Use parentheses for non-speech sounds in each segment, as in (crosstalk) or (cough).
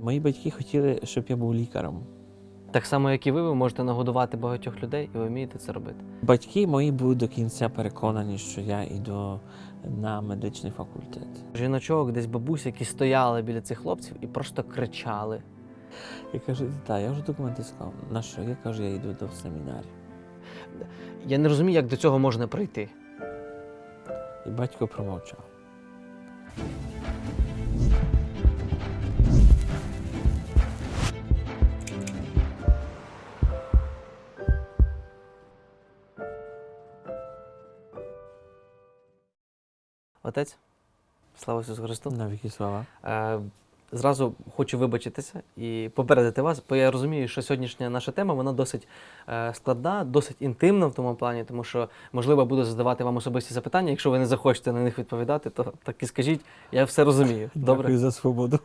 Мої батьки хотіли, щоб я був лікарем. Так само, як і ви, ви можете нагодувати багатьох людей, і ви вмієте це робити. Батьки мої були до кінця переконані, що я йду на медичний факультет. Жіночок, десь бабусь, які стояли біля цих хлопців і просто кричали. Я кажу, так, я вже документи склав. На що? Я кажу, я йду до семінарів. Я не розумію, як до цього можна прийти. І батько промовчав. Отець, слава Ісусу Христу. На віки слава. Е, Зразу хочу вибачитися і попередити вас, бо я розумію, що сьогоднішня наша тема вона досить е, складна, досить інтимна в тому плані, тому що, можливо, буду задавати вам особисті запитання. Якщо ви не захочете на них відповідати, то так і скажіть, я все розумію. Добре? Дякую за свободу.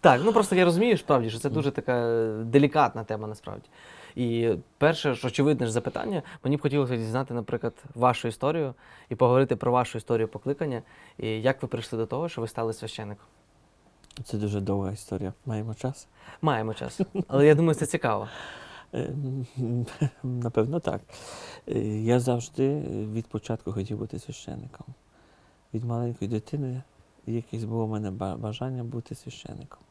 Так, ну просто я розумію справді, що це дуже така делікатна тема насправді. І перше ж очевидне ж запитання, мені б хотілося дізнати, наприклад, вашу історію і поговорити про вашу історію покликання, і як ви прийшли до того, що ви стали священником. Це дуже довга історія. Маємо час? Маємо час, але я думаю, це цікаво. Е, Напевно, так. Е, Я завжди від початку хотів бути священником. Від маленької дитини якесь було в мене бажання бути священником.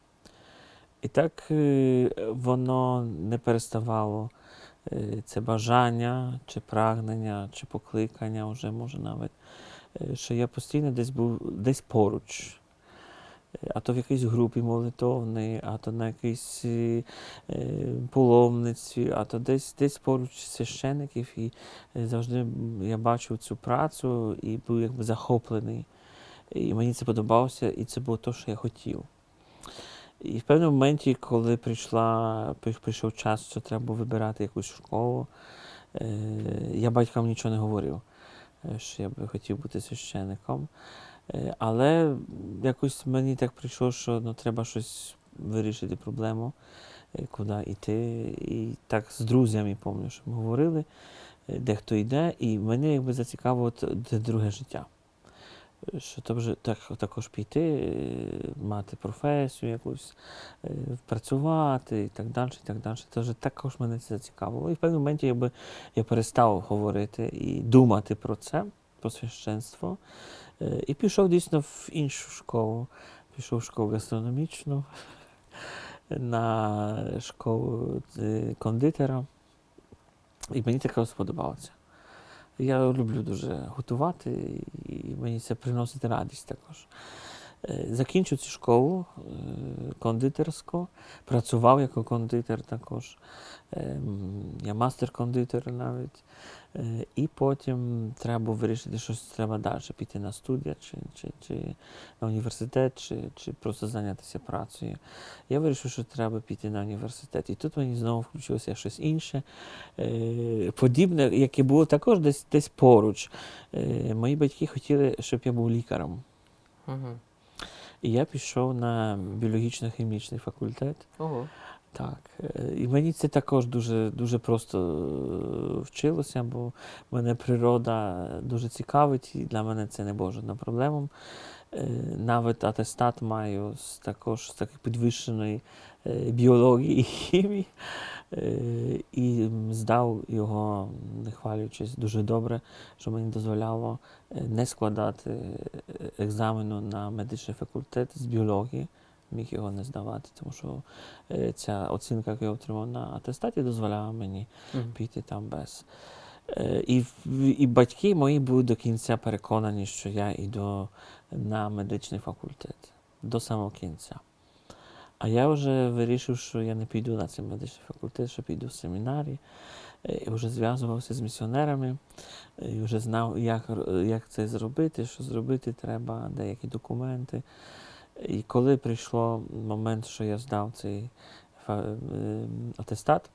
І так е, воно не переставало. Е, Це бажання, чи прагнення, чи покликання, вже може навіть, е, що я постійно десь був десь поруч. А то в якійсь групі молитовній, а то на якійсь е, а то десь десь поруч священиків. І завжди я бачив цю працю і був якби захоплений. І мені це подобалося, і це було те, що я хотів. І в певному моменті, коли прийшла, прийшов час, що треба було вибирати якусь школу, е, я батькам нічого не говорив, е, що я би хотів бути священником. Е, Але якось мені так прийшло, що ну, треба щось вирішити проблему, куди йти. І так з друзями пам'ятаю, що ми говорили, де хто йде, і мене якби зацікавило друге життя. Що то вже так, також піти, мати професію якусь, е, працювати і так далі. і так далі. Це вже також мене це зацікавило. І в певному моменті якби, я перестав говорити і думати про це, про священство. Е, І пішов дійсно в іншу школу. Пішов в школу гастрономічну, (laughs) на школу е, кондитера. І мені таке сподобалося. Я люблю дуже готувати, і мені це приносить радість також. Е, Закінчив цю школу е, кондитерську, працював як кондитер також. Ем, Я мастер-кондитер навіть. Е, І потім треба було вирішити, що треба далі піти на студія, чи, чи, чи на університет, чи, чи просто зайнятися працею. Я вирішив, що треба піти на університет. І тут мені знову включилося щось інше, е, подібне, яке було також десь, десь поруч. Е, Мої батьки хотіли, щоб я був лікарем. Угу. І я пішов на біологічно-хімічний факультет. Ого. Так, е, і мені це також дуже, дуже просто е, вчилося, бо мене природа дуже цікавить, і для мене це не було жодною проблемою. Е, Навіть атестат маю з також з такої підвищеної біології і хімії. Е, І здав його, не хвалюючись, дуже добре, що мені дозволяло е, не складати е, екзамену на медичний факультет з біології. Міг його не здавати, тому що ця оцінка, яку я отримав на атестаті, дозволяла мені Мгм. піти там без. І, і батьки мої були до кінця переконані, що я йду на медичний факультет до самого кінця. А я вже вирішив, що я не піду на цей медичний факультет, що піду в семінарі. Е, І вже зв'язувався з місіонерами, е, і вже знав, як, як це зробити, що зробити треба, деякі документи. І коли прийшло момент, що я здав цей е, атестат,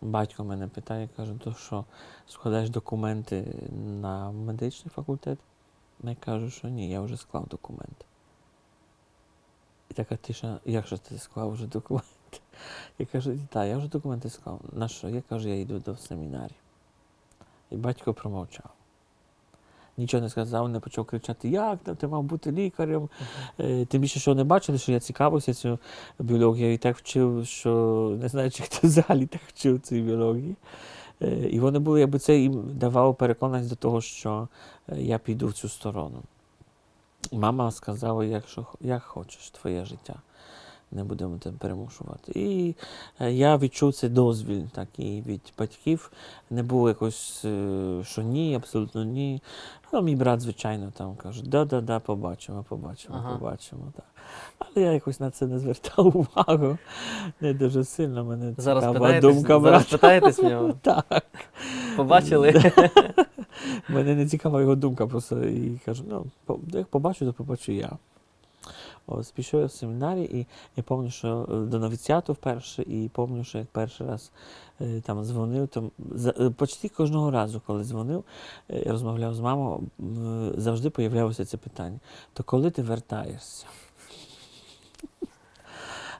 батько мене питає, каже, то що складаєш документи на медичний факультет? Я кажу, що ні, я вже склав документи. І така тиша, як же ти склав вже документи? Я кажу, так, я вже документи склав. На що? Я кажу, я йду до семінарів. І батько промовчав. нічого не сказав, не почав кричати, як там, ти мав бути лікарем. Е, Тим більше, що вони бачили, що я цікавився цю біологією і так вчив, що не знаю, чи хто взагалі так вчив цій біології. Е, І вони були, якби це їм давало переконаність до того, що е, я піду в цю сторону. Мама сказала, якщо як хочеш, твоє життя. Не будемо тебе перемушувати. І е, я відчув цей дозвіл такий від батьків. Не було якось, е, що ні, абсолютно ні. Ну, мій брат, звичайно, там каже, да-да-да, побачимо, побачимо, Ага. побачимо. Так. Але я якось на це не звертав (laughs) увагу. Не дуже сильно мене Зараз цікава думка зараз питаєтесь в нього. (laughs) Так. Побачили? (laughs) Мене не цікава його думка, просто і кажу, ну, як побачу, то побачу я. Ось пішов я в семінарі, і я пам'ятаю, що е, до новіціату вперше, і пам'ятаю, що як перший раз е, там дзвонив, за, е, почти кожного разу, коли дзвонив, розмовляв з мамою, завжди появлялося це питання: то коли ти вертаєшся?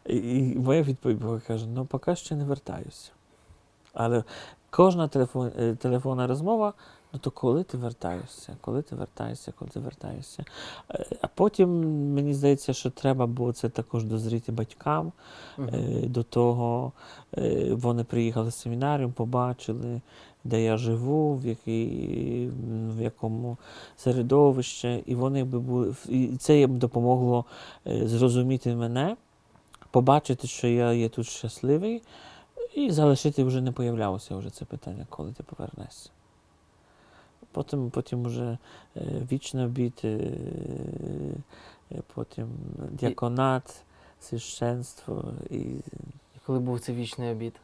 І, моя відповідь була каже: ну поки ще не вертаюся. Але кожна телефон, телефонна розмова, ну то коли ти вертаєшся, коли ти вертаєшся, коли ти вертаєшся. Е, А потім мені здається, що треба було це також дозріти батькам. Мгм. Е, До того е, вони приїхали з семінаріум, побачили, де я живу, в, якій, в якому середовищі, і вони би були і це їм допомогло зрозуміти мене, побачити, що я є тут щасливий, і залишити вже не появлялося вже це питання, коли ти повернешся. Потім, потім вже е, вічний обід, е, е, потім діаконат, священство і І Коли був цей вічний обід?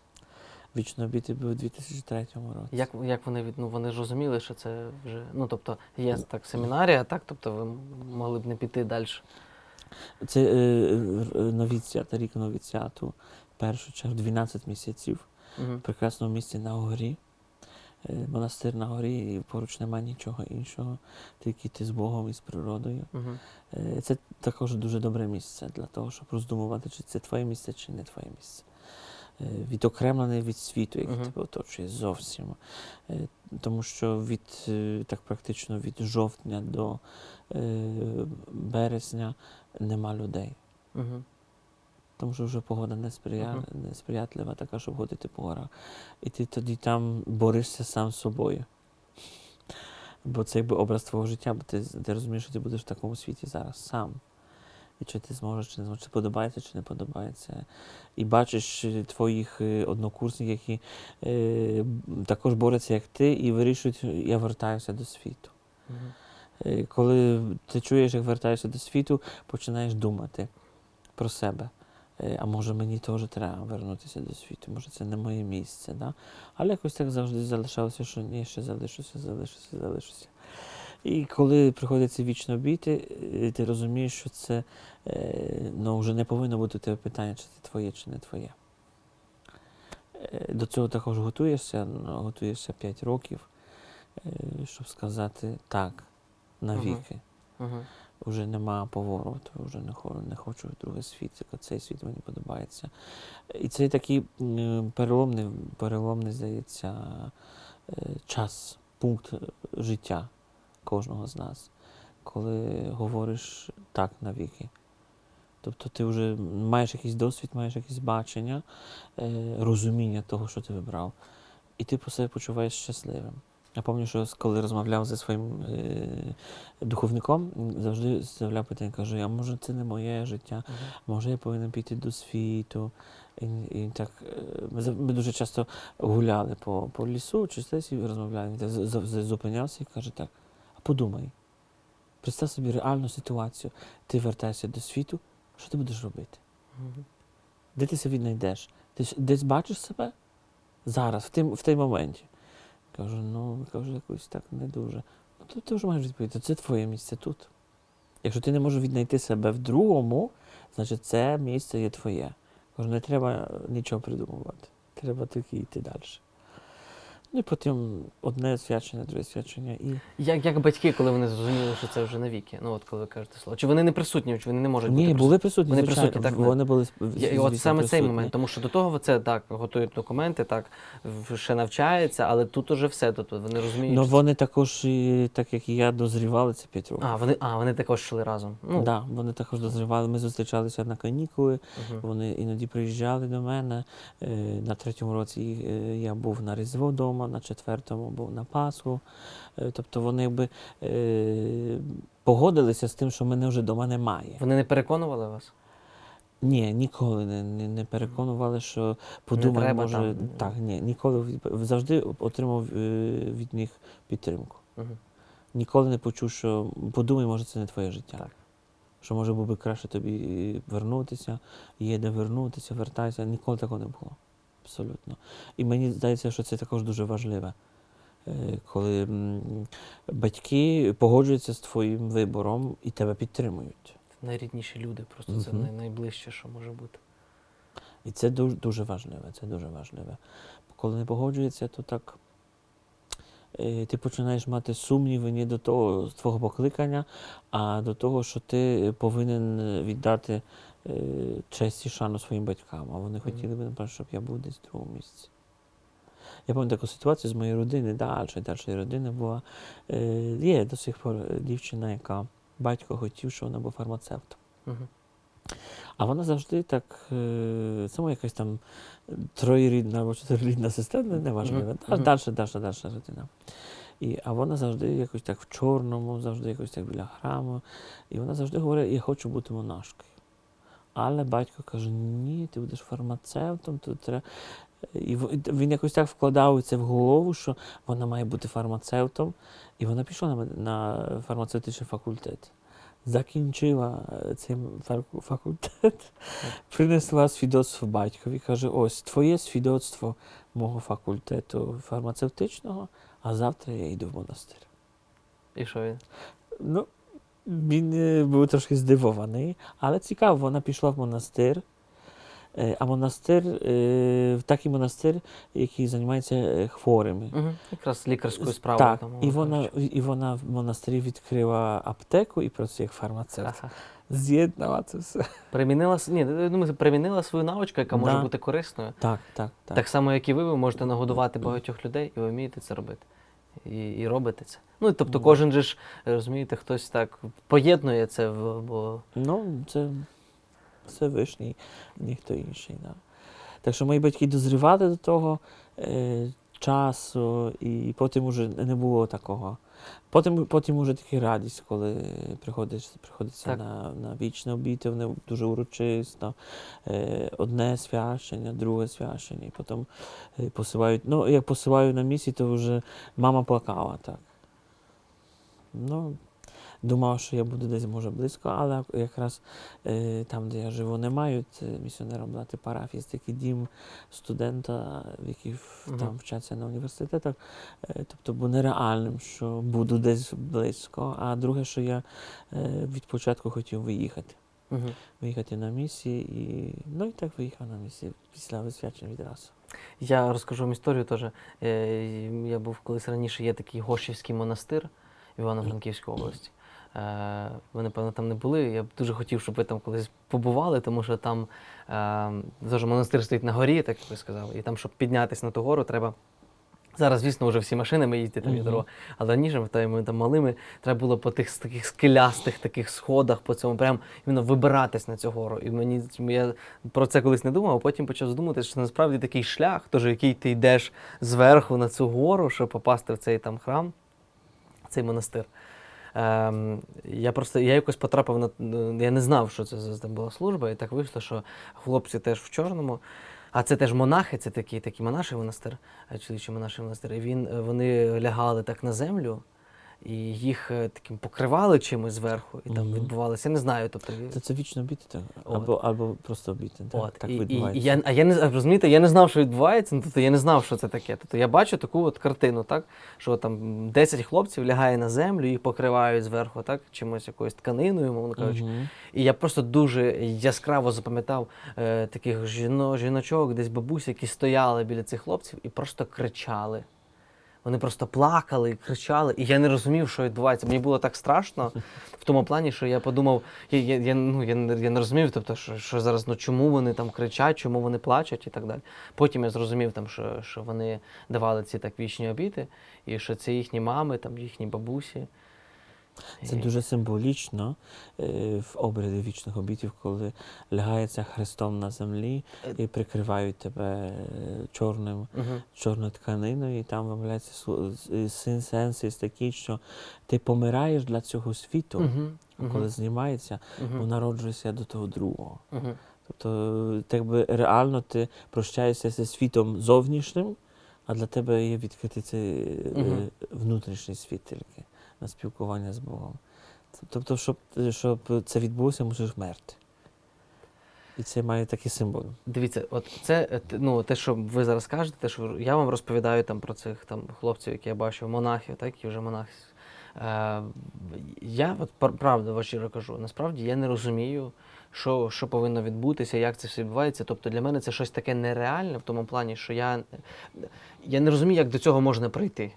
вічний обід був у 2003 році. Як, як вони від ну вони ж розуміли, що це вже ну тобто є так семінарія, так тобто ви могли б не піти далі. Це е, новіціат, рік новіціату, першу чергу 12 місяців Угу. в прекрасному місці на горі. Е, Монастир на горі, і поруч немає нічого іншого, тільки ти з Богом і з природою. Угу. Це також дуже добре місце для того, щоб роздумувати, чи це твоє місце, чи не твоє місце. Е, Відокремлений від світу, який Мгм. тебе оточує зовсім. Тому що від так практично від жовтня до е, березня нема людей. Угу. Тому що вже погода не сприя... Мгм. несприятлива, така, щоб ходити по горах. І ти тоді там борешся сам з собою. Бо це якби образ твого життя, бо ти, ти розумієш, що ти будеш в такому світі зараз сам. І чи ти зможеш, чи не зможеш, чи подобається, чи не подобається. І бачиш е, твоїх е, однокурсників, які е, також борються, як ти, і вирішують, я вертаюся до світу. Угу. Е, Коли ти чуєш, як вертаєшся до світу, починаєш думати про себе. Е, А може мені теж треба вернутися до світу, може це не моє місце. Да? Але якось так завжди залишалося, що ні, ще залишуся, залишуся, залишуся. І коли приходиться вічно обійти, е, ти розумієш, що це е, ну, вже не повинно бути тебе питання, чи це твоє, чи не твоє. До цього також готуєшся, ну, готуєшся 5 років, щоб сказати так навіки. Угу. Вже нема повороту, вже не, хо- не хочу другий світ, цей світ мені подобається. І це такий переломний, переломний, здається, е, час, пункт е, життя кожного з нас, коли говориш так навіки. Тобто ти вже маєш якийсь досвід, маєш якесь бачення, е, розуміння того, що ти вибрав, і ти по себе почуваєш щасливим. Я пам'ятаю, що коли розмовляв зі своїм е, духовником, завжди ставляв питання, кажу, а може це не моє життя, може я повинен піти до світу. І, і так, е, ми, ми дуже часто гуляли по, по лісу, чи десь і розмовляли. Він зупинявся і каже так, а подумай, представ собі реальну ситуацію. Ти вертаєшся до світу, що ти будеш робити? Угу. Де ти себе знайдеш? Ти десь бачиш себе зараз, в, тим, в той моменті. Кажу, ну, кажу, якось так не дуже. Ну, то ти вже маєш відповідати, це твоє місце тут. Якщо ти не можеш віднайти себе в другому, значить це місце є твоє. Кажу, не треба нічого придумувати. Треба тільки йти далі. Ну і потім одне свячення, друге свячення. І... Як, як батьки, коли вони зрозуміли, що це вже навіки? Ну от коли ви кажете слово. Чи вони не присутні, чи вони не можуть Ні, бути були присутні. Вони звичайно. присутні, так, Вони були і от звісно, саме цей момент, тому що до того це так готують документи, так ще навчаються, але тут уже все. Тобто вони розуміють. Ну вони також, і, так як і я, дозрівали це 5 років. А, вони, а, вони також йшли разом. Ну, да, вони також дозрівали. Ми зустрічалися на канікули. мгм. Вони іноді приїжджали до мене. Е, На третьому році е, я був на Різдво вдома, на четвертому був на Пасху. Е, Тобто вони якби е, погодилися з тим, що мене вже вдома немає. Вони не переконували вас? Ні, ніколи не, не, не переконували, що подумай, може. там. Так, ні, ніколи завжди отримав е, від них підтримку. Угу. Ніколи не почув, що подумай, може, це не твоє життя. Так. Що може було би краще тобі вернутися, є де вернутися, вертайся. Ніколи такого не було. Абсолютно. І мені здається, що це також дуже важливе. Е, Коли батьки погоджуються з твоїм вибором і тебе підтримують. Найрідніші люди, просто це Мгм. най, найближче, що може бути. І це дуже, дуже важливе. Це дуже важливе. Коли не погоджується, то так е, ти починаєш мати сумніви не до того з твого покликання, а до того, що ти повинен віддати честь і шану своїм батькам. А вони хотіли б, напевно, щоб я був десь в другому місці. Я пам'ятаю таку ситуацію з моєї родини, далі, далі родини була. Е, є до сих пор дівчина, яка батько хотів, щоб вона була фармацевтом. А вона завжди так, е, це моя якась там троєрідна або чотирирідна сестра, не, важливо. Далі, далі, далі, далі родина. І, а вона завжди якось так в чорному, завжди якось так біля храму. І вона завжди говорить, я хочу бути монашкою. Але батько каже, ні, ти будеш фармацевтом, тут треба. І він якось так вкладав це в голову, що вона має бути фармацевтом. І вона пішла на, на фармацевтичний факультет. Закінчила е, цей факультет, принесла свідоцтво батькові. Каже: ось твоє свідоцтво мого факультету фармацевтичного, а завтра я йду в монастир. І що він? Ну, він е, був трошки здивований, але цікаво, вона пішла в монастир. Е, А монастир, е, такий монастир, який займається хворими. Угу. Якраз лікарською справою. Так, там, і вона, і вона в монастирі відкрила аптеку і працює як фармацевт. Ага. З'єднала це все. Примінила, ні, думаю, примінила свою навичку, яка може Да. бути корисною. Так, так, так. Так само, як і ви, ви можете нагодувати багатьох людей, і ви вмієте це робити. І, і робите це. Ну, тобто, Ну. кожен же ж, розумієте, хтось так поєднує це, бо Ну, це Всевишній, ніхто інший. Да. Так що мої батьки дозрівали до того е, часу, і потім уже не було такого. Потім, потім уже таки радість, коли приходиш, приходиться Так. на, на вічне обійти, вони дуже урочисто. Е, одне священня, друге священня, і потім е, посилають. Ну, як посилаю на місці, то вже мама плакала так. Ну, думав, що я буду десь може близько, але якраз е, там, де я живу, не мають місіонером дати парафії, є такий дім студента, який в- Мгм. там вчаться на університетах. Е, тобто був нереальним, що буду десь близько. А друге, що я е, від початку хотів виїхати. угу. Виїхати на місії, і ну і так виїхав на місії після висвячення відразу. я розкажу вам історію теж. Я був колись раніше, є такий Гошівський монастир в Івано-Франківській області. Е, Ви, напевно, там не були. Я б дуже хотів, щоб ви там колись побували, тому що там е, теж монастир стоїть на горі, так як ви сказали. І там, щоб піднятися на ту гору, треба. Зараз, звісно, вже всі машинами їздять, там дорога. Але раніше, ми там малими, треба було по тих таких скелястих таких сходах, по цьому прям іменно вибиратись на цю гору. І мені я про це колись не думав, а потім почав задуматися, що насправді такий шлях, тож який ти йдеш зверху на цю гору, щоб попасти в цей там храм, цей монастир. Ем, я просто я якось потрапив на я не знав, що це за була служба, і так вийшло, що хлопці теж в чорному. А це теж монахи, це такий такий монаший монастир, чоловічий монаший монастир. І він, вони лягали так на землю, і їх е, таким покривали чимось зверху, і там Мгм. відбувалося. Я не знаю, тобто Це, це вічно так? Або, або просто обіти. Так, От, так і, і, відбувається. і я, а я не розумієте, я не знав, що відбувається. Ну, тобто я не знав, що це таке. Тобто я бачу таку от картину, так що там 10 хлопців лягає на землю, їх покривають зверху, так чимось якоюсь тканиною, мовно кажучи. Мгм. І я просто дуже яскраво запам'ятав е, таких жіно, жіночок, десь бабусь, які стояли біля цих хлопців і просто кричали. Вони просто плакали і кричали, і я не розумів, що відбувається. Мені було так страшно в тому плані, що я подумав, я, я, я, ну, я, я не розумів, тобто, що, що зараз, ну чому вони там кричать, чому вони плачуть і так далі. Потім я зрозумів, там, що, що вони давали ці так вічні обіти, і що це їхні мами, там, їхні бабусі. Це дуже символічно е, в обряді вічних обітів, коли лягається Христом на землі Е. і прикривають тебе е, чорним, Мгм. чорною тканиною, і там виявляється син- сенс є такий, що ти помираєш для цього світу, Мгм. а Мгм. коли знімається, Мгм. народжуєшся до того другого. Мгм. Тобто, так би реально ти прощаєшся зі світом зовнішнім, а для тебе є відкритий цей е, Мгм. внутрішній світ тільки на спілкування з Богом. Тобто, щоб, щоб це відбулося, мусиш вмерти. І це має такий символ. Дивіться, от це е, ну, те, що ви зараз кажете, те, що я вам розповідаю там про цих там хлопців, які я бачив, монахів, так, які вже монахи. Е, я от пр- правду вам щиро кажу, насправді я не розумію, що, що повинно відбутися, як це все відбувається. Тобто для мене це щось таке нереальне в тому плані, що я, я не розумію, як до цього можна прийти.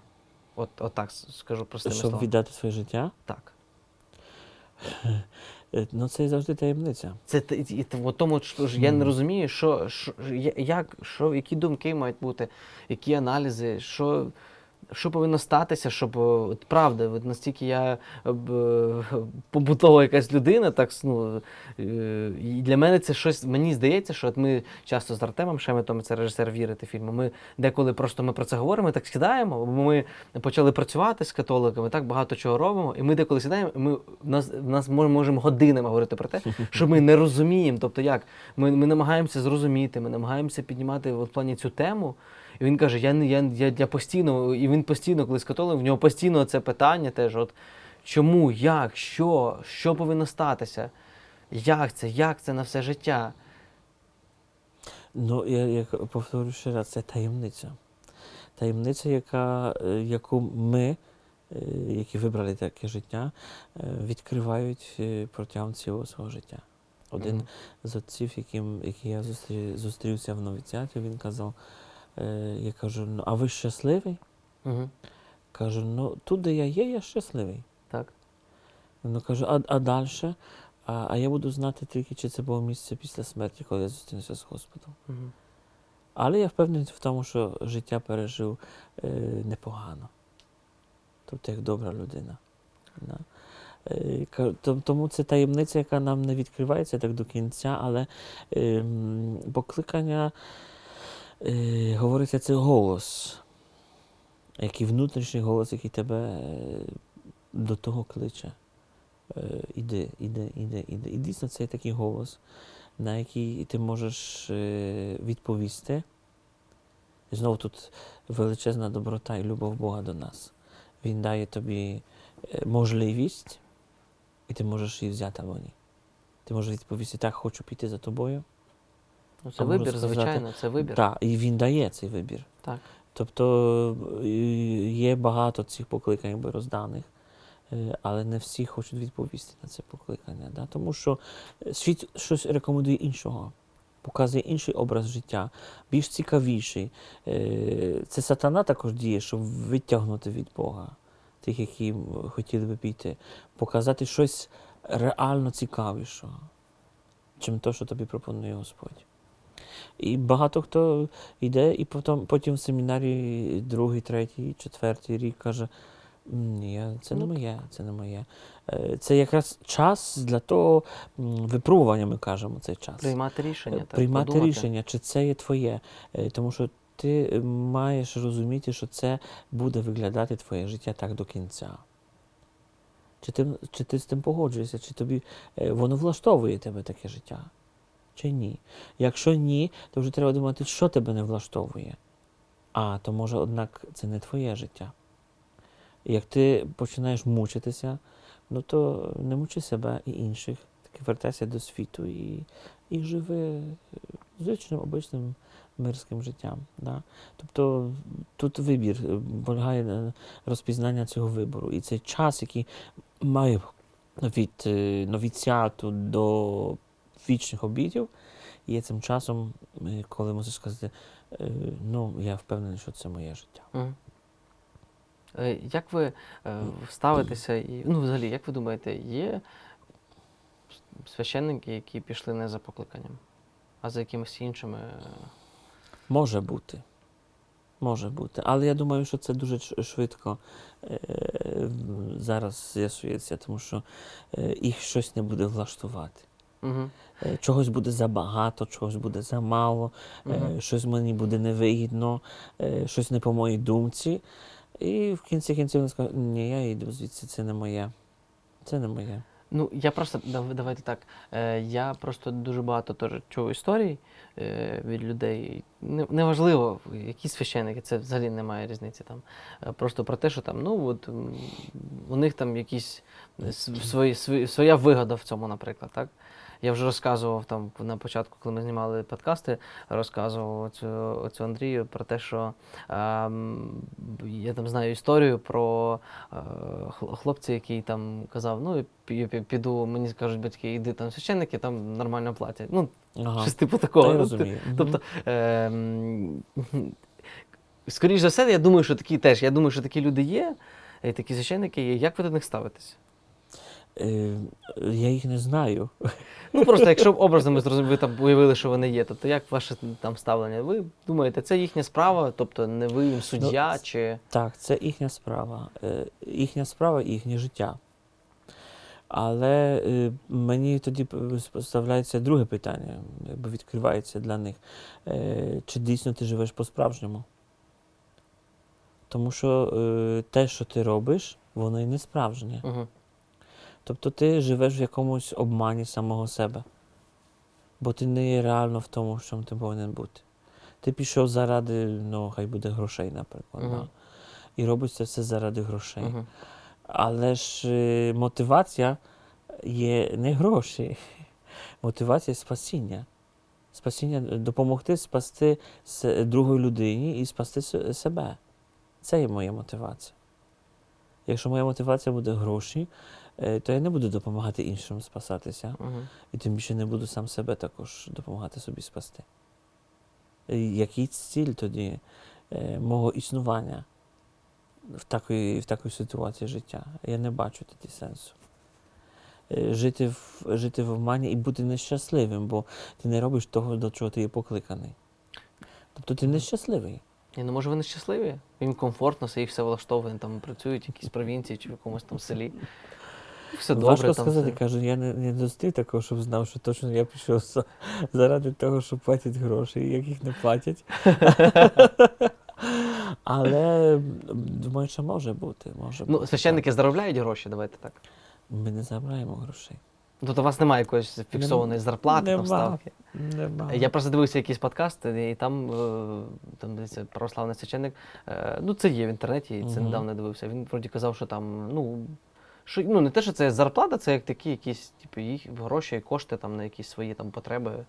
От, от так скажу простими Щоб словами. віддати своє життя, Так. е, ну це завжди таємниця. Це і, в тому, що ж я не розумію, що, що як, що, які думки мають бути, які аналізи, що, що повинно статися, щоб е, от, правда, от настільки я е, б, побутова якась людина, так ну, е, і для мене це щось. Мені здається, що от ми часто з Артемом Шеметом, це режисер вірити фільму. Ми деколи просто ми про це говоримо, так сідаємо, бо ми почали працювати з католиками, так багато чого робимо. І ми деколи сідаємо, і ми в нас в нас можемо годинами говорити про те, (laughs) що ми не розуміємо. Тобто, як ми, ми намагаємося зрозуміти, ми намагаємося піднімати в плані цю тему. І він каже: я я, я, я постійно, і він постійно, коли з католиком, в нього постійно це питання теж: от чому, як, що, що повинно статися? Як це, як це на все життя? Ну, я, я повторю ще раз, це таємниця. Таємниця, яка, е, яку ми, е, які вибрали таке життя, е, відкривають протягом цілого свого життя. Один Мгм. з отців, яким, який я зустрі, зустрівся в новіціаті, він казав, я кажу, ну, а ви щасливий? Угу. Кажу, ну тут, де я є, я щасливий. Так. Ну кажу, а, а далі? А, а я буду знати тільки, чи це було місце після смерті, коли я зустрінуся з Господом. Угу. Але я впевнений в тому, що життя пережив е, непогано. Тобто як добра людина. Да. Е, тому це таємниця, яка нам не відкривається так до кінця, але е, покликання е, говориться це голос, який внутрішній голос, який тебе е, до того кличе. Е, іди, іди, іди, іди. І дійсно це такий голос, на який ти можеш е, відповісти. І знову тут величезна доброта і любов Бога до нас. Він дає тобі можливість, і ти можеш її взяти або ні. Ти можеш відповісти, так, хочу піти за тобою. Ну, це вибір, сказати, звичайно, це вибір. Так, і він дає цей вибір. Так. Тобто є багато цих покликань якби, розданих, е, але не всі хочуть відповісти на це покликання. Да? Тому що е, світ щось рекомендує іншого, показує інший образ життя, більш цікавіший. Е, Це сатана також діє, щоб витягнути від Бога тих, які хотіли би піти, показати щось реально цікавішого, чим те, що тобі пропонує Господь. І багато хто йде, і потім, потім в семінарі другий, третій, четвертий рік каже: я- це не Ну, моє, це не моє. Е, Це якраз час для того випробування, ми кажемо, цей час. Приймати рішення. Е, так, Приймати подумати. рішення, чи це є твоє. Е, Тому що ти маєш розуміти, що це буде виглядати твоє життя так до кінця. Чи ти, чи ти з тим погоджуєшся, чи тобі воно влаштовує тебе таке життя? Чи ні? Якщо ні, то вже треба думати, що тебе не влаштовує. А, то може, однак, це не твоє життя. І як ти починаєш мучитися, ну то не мучи себе і інших. Таки вертайся до світу і, і живи е, звичним, обичним мирським життям. Да? Тобто тут вибір е, полягає на розпізнання цього вибору. І цей час, який має від е, новіціату до вічних обідів, є цим часом, е, коли можеш сказати, е, ну, я впевнений, що це моє життя. Е, Як ви ставитеся і ну, взагалі, як ви думаєте, є священники, які пішли не за покликанням, а за якимись іншими? Може бути. Може бути. Але я думаю, що це дуже швидко зараз з'ясується, тому що їх щось не буде влаштувати. Угу. Чогось буде забагато, чогось буде замало, Мгм. щось мені буде невигідно, е, щось не по моїй думці. І в кінці кінців вони скажуть, ні, я йду звідси, це не моє. Це не моє. Ну, я просто давайте так. Я просто дуже багато теж чув історій від людей. Неважливо, які священники, це взагалі немає різниці там. Просто про те, що там, ну от у них там якісь свої, своя вигода в цьому, наприклад, так? Я вже розказував там на початку, коли ми знімали подкасти, розказував оцю, оцю Андрію про те, що ем, я там знаю історію про е, хлопця, який там казав, ну, я піду, мені скажуть батьки, іди там священники, там нормально платять. Ну, Ага. щось типу такого. я Ну, розумію. Тобто, ем, скоріш за все, я думаю, що такі теж, я думаю, що такі люди є, і такі священники є. Як ви до них ставитесь? Е, я їх не знаю. Ну просто якщо образно ми зрозуміли, ви там уявили, що вони є, тобто як ваше там ставлення? Ви думаєте, це їхня справа, тобто не ви їм суддя Ну, чи. Так, це їхня справа. Е, Їхня справа і їхнє життя. Але е, мені тоді поставляється друге питання, якби відкривається для них. Чи дійсно ти живеш по-справжньому? Тому що те, що ти робиш, воно і не справжнє. Угу. Тобто ти живеш в якомусь обмані самого себе. Бо ти не є реально в тому, в чому ти повинен бути. Ти пішов заради, ну, хай буде грошей, наприклад. Мгм. Да? І робиш це все заради грошей. Угу. Але ж е, мотивація є не гроші. (laughs) Мотивація спасіння. Спасіння е, допомогти спасти с- другої людині і спасти с- себе. Це є моя мотивація. Якщо моя мотивація буде гроші, то я не буду допомагати іншим спасатися. Угу. І тим більше не буду сам себе також допомагати собі спасти. Який ціль тоді е, мого існування в такої, в такої ситуації життя? Я не бачу тоді сенсу. Е, Жити в, жити в обмані і бути нещасливим, бо ти не робиш того, до чого ти є покликаний. Тобто ти нещасливий. Ні, ну може вони щасливі? Їм комфортно, все їх все влаштовує, вони там працюють в якійсь провінції чи в якомусь там селі. Все добре. Важко там сказати, все. кажу, я не, не достиг такого, щоб знав, що точно я пішов заради того, що платять гроші, як їх не платять. (laughs) Але думаю, що може бути. Може Ну, бути, священники заробляють гроші, давайте так. Ми не забираємо грошей. Тобто у вас немає якоїсь фіксованої зарплати, там ставки. Нема. Я просто дивився якісь подкасти, і там, е, там дивиться, православний священник. е, Ну, це є в інтернеті, і це Мгм. недавно дивився. Він вроді казав, що там, ну. Що, ну, не те, що це зарплата, це як такі якісь, типу, їх гроші, кошти там на якісь свої там потреби.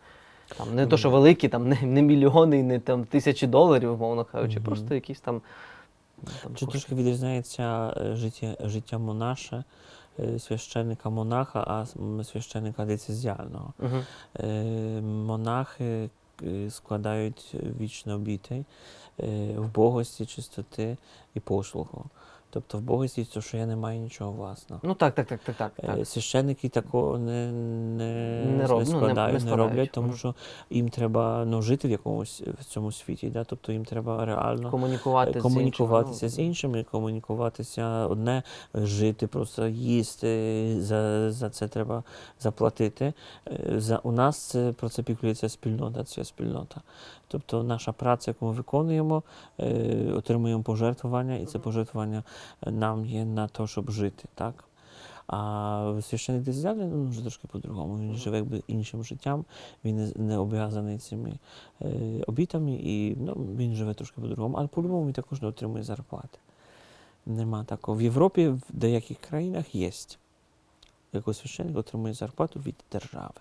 Там, не то, що великі, там не, не мільйони, не там тисячі доларів, умовно кажучи, Мгм. просто якісь там. ну, там Чи трошки відрізняється е, життя, життя монаша, е, священника монаха, а священника децизіального. Е, Монахи складають вічні обіти в богості, чистоти і послугу. Тобто в богості це, що я не маю нічого власного. Ну так, так, так, так, так. Е, так. Священники такого не, не, Не роб- ну, не- складають, не не, складають. роблять, тому що їм треба ну, жити в якомусь в цьому світі. Да? Тобто їм треба реально Комунікувати, е, з комунікуватися іншими, з іншими, комунікуватися одне, жити, просто їсти. За, за це треба заплатити. Е, За, у нас це, про це піклується спільнота, ця спільнота. Тобто наша праця, яку ми виконуємо, е, отримуємо пожертвування, і це пожертвування е, нам є на те, щоб жити. Так? А священник десятяний, ну, вже трошки по-другому. Він живе якби іншим життям, він не, не обов'язаний цими е, обітами, і ну, він живе трошки по-другому, але по-любому він також не отримує зарплати. Нема такого. В Європі, в деяких країнах є. Якось священник отримує зарплату від держави.